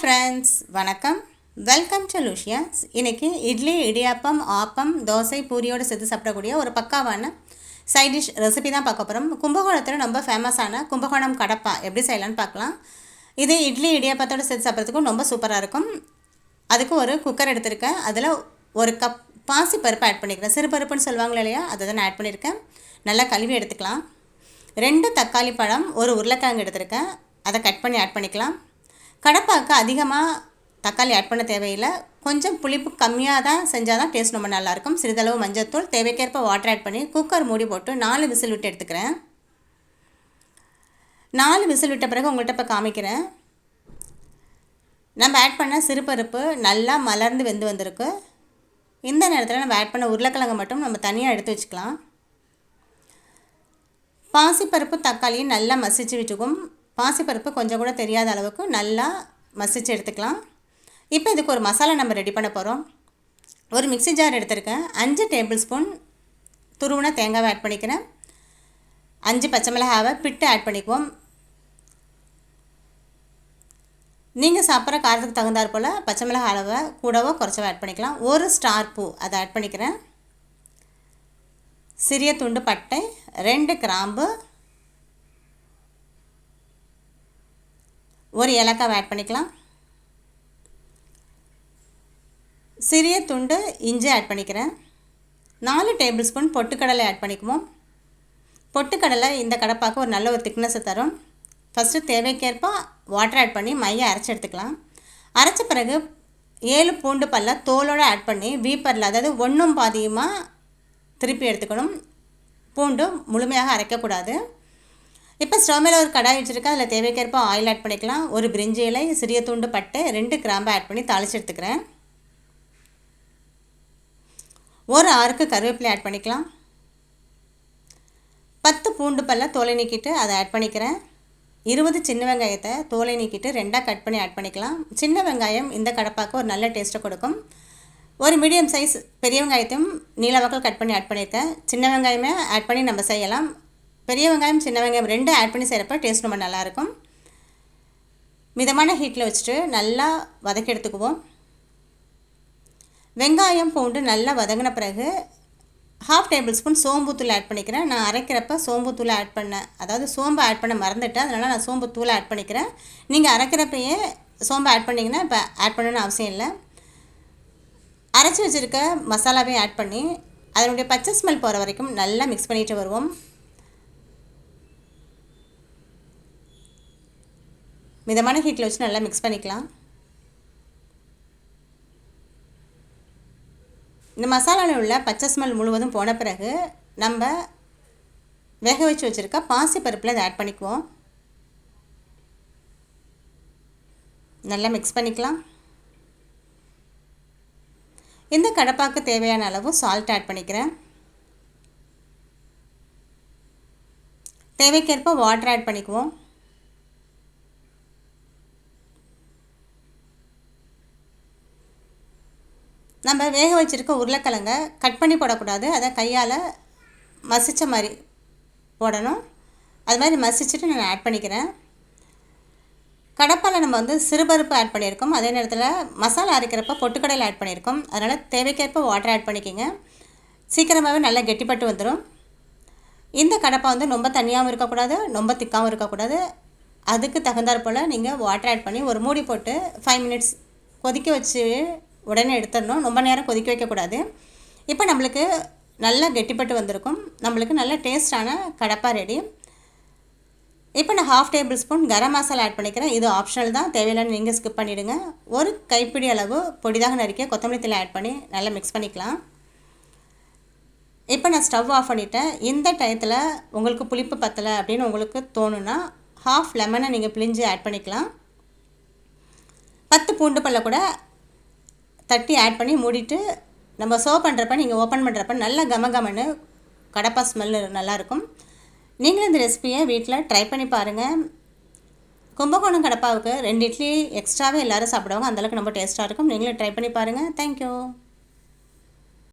Friends வணக்கம். Welcome to லூஷியாஸ் இன்றைக்கி இட்லி இடியாப்பம் ஆப்பம் தோசை பூரியோடு சேர்த்து சாப்பிடக்கூடிய ஒரு பக்காவான சைட் டிஷ் ரெசிபி தான் பார்க்க போகிறோம் கும்பகோணத்தில் ரொம்ப ஃபேமஸான கும்பகோணம் கடப்பா எப்படி செய்யலான்னு பார்க்கலாம். இது இட்லி இடியாப்பத்தோடு சேர்த்து சாப்பிட்றதுக்கும் ரொம்ப சூப்பராக இருக்கும். அதுக்கு ஒரு குக்கர் எடுத்திருக்கேன். அதில் ஒரு கப் பாசி பருப்பு ஆட் பண்ணிக்கிறேன். சிறு பருப்புன்னு சொல்லுவாங்களே இல்லையா? அதை தான் ஆட் பண்ணியிருக்கேன். நல்லா கழுவி எடுத்துக்கலாம். ரெண்டு தக்காளி பழம் ஒரு உருளைக்கிழங்கு எடுத்திருக்கேன். அதை கட் பண்ணி ஆட் பண்ணிக்கலாம். கடப்பாக்கு அதிகமாக தக்காளி ஆட் பண்ண தேவையில்லை. கொஞ்சம் புளிப்பு கம்மியாக தான் செஞ்சால் தான் டேஸ்ட் ரொம்ப நல்லாயிருக்கும். சிறிதளவு மஞ்சத்தூள் தேவைக்கேற்ப வாட்டர் ஆட் பண்ணி குக்கர் மூடி போட்டு நாலு விசில் விட்டு எடுத்துக்கிறேன். நாலு விசில் விட்ட பிறகு உங்கள்கிட்ட இப்போ காமிக்கிறேன். நம்ம ஆட் பண்ண சிறுபருப்பு நல்லா மலர்ந்து வெந்து வந்திருக்கு. இந்த நேரத்தில் நம்ம ஆட் பண்ண உருளைக்கிழங்கு மட்டும் நம்ம தனியாக எடுத்து வச்சுக்கலாம். பாசிப்பருப்பு தக்காளியும் நல்லா மசிச்சு விட்டுக்கும். பாசிப்பருப்பு கொஞ்சம் கூட தெரியாத அளவுக்கு நல்லா மசிச்சு எடுத்துக்கலாம். இப்போ இதுக்கு ஒரு மசாலா நம்ம ரெடி பண்ண போகிறோம் ஒரு மிக்ஸி ஜார் எடுத்திருக்கேன். அஞ்சு டேபிள் ஸ்பூன் துருவின தேங்காவை ஆட் பண்ணிக்கிறேன். அஞ்சு பச்சை மிளகாவை பிட்டு ஆட் பண்ணிக்குவோம். நீங்கள் சாப்பிட்ற காரத்துக்கு தகுந்தாற் போல் பச்சை மிளகா அளவை கூடவோ குறைச்சவோ ஆட் பண்ணிக்கலாம். ஒரு ஸ்டார் பூ அதை ஆட் பண்ணிக்கிறேன். சிறிய துண்டு பட்டை ரெண்டு கிராம்பு ஒரு ஏலக்காவை ஆட் பண்ணிக்கலாம். சிறிய துண்டு இஞ்சி ஆட் பண்ணிக்கிறேன். நாலு டேபிள் ஸ்பூன் பொட்டுக்கடலை ஆட் பண்ணிக்குவோம். பொட்டுக்கடலை இந்த கடப்பாக்கு ஒரு நல்ல ஒரு திக்னஸை தரும். ஃபஸ்ட்டு தேவைக்கேற்ப வாட்டர் ஆட் பண்ணி மையை அரைச்சி எடுத்துக்கலாம். அரைச்ச பிறகு ஏழு பூண்டு பல்ல தோலோடு ஆட் பண்ணி வீப்பரில் அதாவது ஒன்றும் பாதியமாக திருப்பி எடுத்துக்கணும். பூண்டு முழுமையாக அரைக்கக்கூடாது. இப்போ ஸ்டவ் மேலே ஒரு கடாய் வச்சுருக்கேன். அதில் தேவைக்கேற்ப ஆயில் ஆட் பண்ணிக்கலாம். ஒரு பிரிஞ்சி இலை சிறிய துண்டு பட்டு ரெண்டு கிராம்பை ஆட் பண்ணி தாளித்து எடுத்துக்கிறேன். ஒரு ஆறுக்கு கருவேப்பிலை ஆட் பண்ணிக்கலாம். பத்து பூண்டு பல்ல தோலை நீக்கிட்டு அதை ஆட் பண்ணிக்கிறேன். இருபது சின்ன வெங்காயத்தை தோலை நீக்கிட்டு ரெண்டாக கட் பண்ணி ஆட் பண்ணிக்கலாம். சின்ன வெங்காயம் இந்த கடப்பாக்கு ஒரு நல்ல டேஸ்ட்டை கொடுக்கும். ஒரு மீடியம் சைஸ் பெரிய வெங்காயத்தையும் நீளவாக்கள் கட் பண்ணி ஆட் பண்ணியிருக்கேன். சின்ன வெங்காயமே ஆட் பண்ணி நம்ம செய்யலாம். பெரிய வெங்காயம் சின்ன வெங்காயம் ரெண்டும் ஆட் பண்ணி செய்கிறப்ப டேஸ்ட் ரொம்ப நல்லாயிருக்கும். மிதமான ஹீட்டில் வச்சுட்டு நல்லா வதக்கி எடுத்துக்குவோம். வெங்காயம் பூண்டு நல்லா வதங்கின பிறகு ஹாஃப் டேபிள் ஸ்பூன் சோம்புத்தூள் ஆட் பண்ணிக்கிறேன். நான் அரைக்கிறப்ப சோம்புத்தூள் ஆட் பண்ணேன் அதாவது சோம்பு ஆட் பண்ண மறந்துட்டேன். அதனால் நான் சோம்புத்தூளை ஆட் பண்ணிக்கிறேன். நீங்கள் அரைக்கிறப்பையே சோம்பு ஆட் பண்ணிங்கன்னா இப்போ ஆட் பண்ணணும்னு அவசியம் இல்லை. அரைச்சி வச்சுருக்க மசாலாவையும் ஆட் பண்ணி அதனுடைய பச்சை ஸ்மெல் போகிற வரைக்கும் நல்லா மிக்ஸ் பண்ணிட்டு வருவோம். மிதமான ஹீட்டில் வச்சு நல்லா மிக்ஸ் பண்ணிக்கலாம். இந்த மசாலாவில் உள்ள பச்சை ஸ்மெல் முழுவதும் போன பிறகு நம்ம வேக வச்சு வச்சுருக்க பாசி பருப்பில் இதை ஆட் பண்ணிக்குவோம். நல்லா மிக்ஸ் பண்ணிக்கலாம். இந்த கடப்பாக்கு தேவையான அளவு சால்ட் ஆட் பண்ணிக்கிறேன். தேவைக்கேற்ப வாட்டர் ஆட் பண்ணிக்குவோம். நம்ம வேக வச்சுருக்க உருளைக்கிழங்க கட் பண்ணி போடக்கூடாது. அதை கையால் மசித்த மாதிரி போடணும். அது மாதிரி மசிச்சுட்டு நான் ஆட் பண்ணிக்கிறேன். கடப்பால் நம்ம வந்து சிறுபருப்பு ஆட் பண்ணியிருக்கோம். அதே நேரத்தில் மசாலா அரைக்கிறப்ப பொட்டுக்கடையில் ஆட் பண்ணியிருக்கோம். அதனால் தேவைக்கேற்ப வாட்டர் ஆட் பண்ணிக்கோங்க. சீக்கிரமாகவே நல்லா கெட்டிப்பட்டு வந்துடும் இந்த கடப்பா வந்து ரொம்ப தனியாகவும் இருக்கக்கூடாது ரொம்ப திக்காகவும் இருக்கக்கூடாது. அதுக்கு தகுந்தாற் போல் நீங்கள் வாட்டர் ஆட் பண்ணி ஒரு மூடி போட்டு ஃபைவ் மினிட்ஸ் கொதிக்க வச்சு உடனே எடுத்துடணும். ரொம்ப நேரம் கொதிக்க வைக்கக்கூடாது. இப்போ நம்மளுக்கு நல்லா கெட்டிப்பட்டு வந்திருக்கும். நம்மளுக்கு நல்ல டேஸ்டான கடப்பா ரெடி இப்போ நான் half tablespoon garam masala add பண்ணிக்கிறேன். இது ஆப்ஷனல் தான். தேவையில்லைன்னு நீங்கள் ஸ்கிப் பண்ணிவிடுங்க ஒரு கைப்பிடி அளவு பொடிதாக நறுக்கிய கொத்தமல்லி தலை ஆட் பண்ணி நல்லா மிக்ஸ் பண்ணிக்கலாம். இப்போ நான் ஸ்டவ் ஆஃப் பண்ணிட்டேன். இந்த டயத்தில் உங்களுக்கு புளிப்பு பத்தலை அப்படின்னு உங்களுக்கு தோணுன்னா ஹாஃப் லெமனை நீங்கள் பிழிஞ்சு ஆட் பண்ணிக்கலாம். பத்து பூண்டு பல்ல கூட தட்டி ஆட் பண்ணி மூடிட்டு நம்ம சர்வ் பண்ணுறப்ப நீங்கள் ஓப்பன் பண்ணுறப்ப நல்லா கம கமன்னு கடப்பா ஸ்மெல்லு நல்லாயிருக்கும் நீங்களும் இந்த ரெசிபியை வீட்டில் ட்ரை பண்ணி பாருங்கள் கும்பகோணம் கடப்பாவுக்கு ரெண்டு இட்லி எக்ஸ்ட்ராவே எல்லோரும் சாப்பிடுவாங்க. அந்தளவுக்கு ரொம்ப டேஸ்ட்டாக இருக்கும். நீங்களும் ட்ரை பண்ணி பாருங்கள் தேங்க்யூ